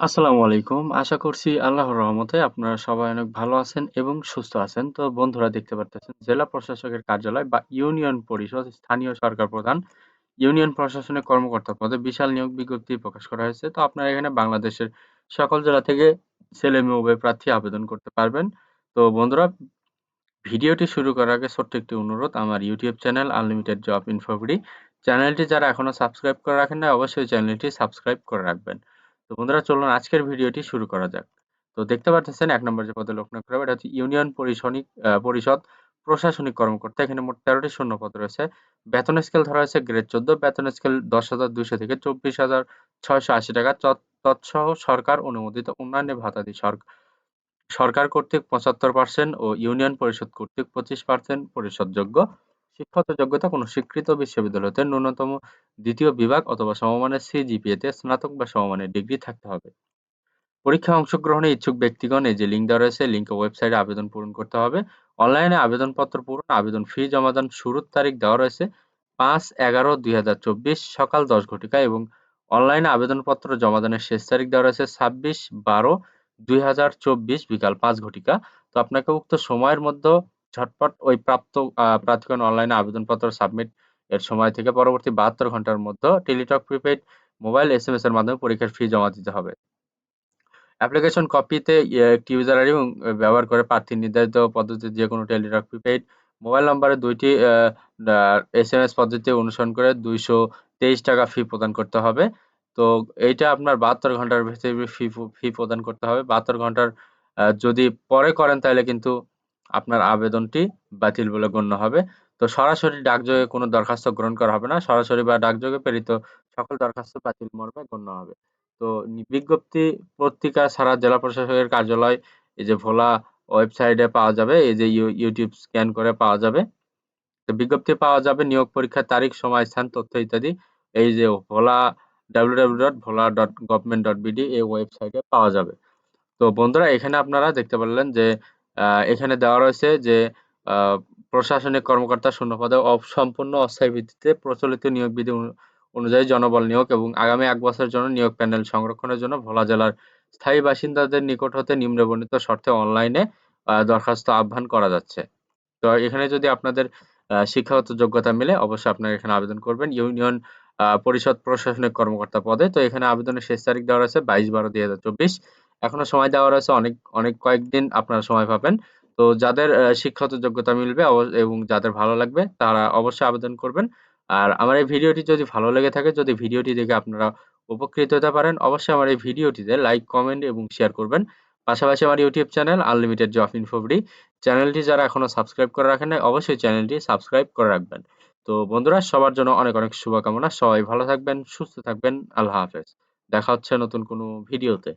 আসসালামু আলাইকুম। আশা করছি আল্লাহর রহমতে আপনারা সবাই অনেক ভালো আছেন এবং সুস্থ আছেন। তো বন্ধুরা দেখতে পারতেছেন, জেলা প্রশাসকের কার্যালয় বা ইউনিয়ন পরিষদ, স্থানীয় সরকার প্রধান, ইউনিয়ন প্রশাসনের কর্মকর্তা পদে বিশাল নিয়োগ বিজ্ঞপ্তি প্রকাশ করা হয়েছে। তো আপনারা এখানে বাংলাদেশের সকল জেলা থেকে ছেলে মেয়ে উভয় প্রার্থী আবেদন করতে পারবেন। তো বন্ধুরা, ভিডিওটি শুরু করার আগে ছোট্ট একটি অনুরোধ আমার YouTube channel unlimited job InfoBD চ্যানেলটি যারা এখনও সাবস্ক্রাইব করে রাখেন নাই, অবশ্যই চ্যানেলটি সাবস্ক্রাইব করে রাখবেন। তো বন্ধুরা চলুন আজকের ভিডিওটি শুরু করা যাক। তো দেখতে পাচ্ছেন এক নম্বর যে পদে লোক নিয়োগ করা এটা হচ্ছে ইউনিয়ন পরিশনিক পরিষদ প্রশাসনিক কর্মকর্তা। এখানে মোট তেরোটি শূন্য পদ রয়েছে। বেতন স্কেল ধরা হয়েছে গ্রেড চোদ্দ, বেতন স্কেল দশ হাজার দুইশো থেকে চব্বিশ হাজার ছয়শো আশি টাকা। তৎসহ সরকার অনুমোদিত উন্নয়নে ভাতাদি সরকার কর্তৃক পঁচাত্তর পার্সেন্ট ও ইউনিয়ন পরিষদ কর্তৃক পঁচিশ পার্সেন্ট পরিশোধযোগ্য। শিক্ষাগত যোগ্যতা কোনো স্বীকৃত বিশ্ববিদ্যালয়তে ন্যূনতম দ্বিতীয় বিভাগ অথবা সমমানের সিজিপিএতে স্নাতক বা সমমানের ডিগ্রি থাকতে হবে। পরীক্ষায় অংশগ্রহণে ইচ্ছুক ব্যক্তিগণ এই যে লিঙ্ক দেওয়া রয়েছে লিঙ্কে ওয়েবসাইটে আবেদন পূরণ করতে হবে। অনলাইনে আবেদনপত্র পূরণ, আবেদন ফি জমাদান শুরুর তারিখ দেওয়া রয়েছে পাঁচ এগারো দুই সকাল দশ ঘটিকা এবং অনলাইনে আবেদনপত্র জমাদানের শেষ তারিখ দেওয়া রয়েছে ছাব্বিশ বারো দুই বিকাল পাঁচ ঘটিকা। তো আপনাকে উক্ত সময়ের মধ্যে ঝটপট ওই প্রাপ্ত প্রার্থীগণ অনলাইনে আবেদনপত্র সাবমিট এর সময় থেকে পরবর্তী বাহাত্তর ঘণ্টার মধ্যে Teletalk prepaid mobile S M S এর মাধ্যমে পরীক্ষার ফি জমা দিতে হবে। অ্যাপ্লিকেশন কপিতে একটি ইউজার আইডি এবং ব্যবহার করে প্রার্থী নির্ধারিত পদ্ধতিতে যে কোনো টেলিটক প্রিপেড মোবাইল নম্বরে দুইটি এস এম এস পদ্ধতি অনুসরণ করে দুইশো তেইশ টাকা ফি প্রদান করতে হবে। তো এইটা আপনার বাহাত্তর ঘণ্টার ভিতরে ফি ফি প্রদান করতে হবে। বাহাত্তর ঘণ্টার যদি পরে করেন তাহলে কিন্তু আপনার আবেদনটি বাতিল বলে গণ্য হবে। তো সরাসরি ডাকযোগে কোনো দরখাস্ত গ্রহণ করা হবে না। সরাসরি বা ডাকযোগে প্রেরিত সকল দরখাস্ত বাতিল মর্মে গণ্য হবে। তো বিজ্ঞপ্তি পত্রিকা ছাড়া জেলা প্রশাসকের কার্যালয়, এই যে ভোলা ওয়েবসাইটে পাওয়া যাবে, এই যে ইউটিউব স্ক্যান করে পাওয়া যাবে। তো বিজ্ঞপ্তি পাওয়া যাবে নিয়োগ পরীক্ষার তারিখ, সময়, স্থান, তথ্য ইত্যাদি। এই যে ভোলা www.bhola.government.bd এই ওয়েবসাইটে পাওয়া যাবে। তো বন্ধুরা, এখানে আপনারা দেখতে পারলেন যে এখানে দেওয়া রয়েছে যে প্রশাসনিক কর্মকর্তা শূন্যপদে সম্পূর্ণ অস্থায়ী ভিত্তিতে প্রচলিত নিয়োগ বিধি অনুযায়ী জনবল নিয়োগ এবং আগামী এক বছরের জন্য নিয়োগ প্যানেল সংরক্ষণের জন্য ভোলা জেলার স্থায়ী বাসিন্দাদের নিকট হতে নিম্নবর্ণিত শর্তে অনলাইনে দরখাস্ত আহ্বান করা যাচ্ছে। তো এখানে যদি আপনাদের শিক্ষাগত যোগ্যতা মিলে অবশ্যই আপনারা এখানে আবেদন করবেন। ইউনিয়ন পরিষদ প্রশাসনিক কর্মকর্তা পদে। তো এখানে আবেদনের শেষ তারিখ দেওয়া রয়েছে বাইশ বারো দুই হাজার চব্বিশ। এখনও সময় দেওয়া রয়েছে অনেক অনেক কয়েকদিন আপনারা সময় পাবেন। তো যাদের শিক্ষাগত যোগ্যতা মিলবে এবং যাদের ভালো লাগবে তারা অবশ্যই আবেদন করবেন। আর আমার এই ভিডিওটি যদি ভালো লেগে থাকে, যদি ভিডিওটি দেখে আপনারা উপকৃত হতে পারেন, অবশ্যই আমার এই ভিডিওটিতে লাইক, কমেন্ট এবং শেয়ার করবেন। পাশাপাশি আমার YouTube channel unlimited job InfoBD চ্যানেলটি যারা এখনও সাবস্ক্রাইব করে রাখেন নাই, অবশ্যই চ্যানেলটি সাবস্ক্রাইব করে রাখবেন। তো বন্ধুরা, সবার জন্য অনেক অনেক শুভকামনা। সবাই ভালো থাকবেন, সুস্থ থাকবেন। আল্লাহ হাফেজ। দেখা হচ্ছে নতুন কোনো ভিডিওতে।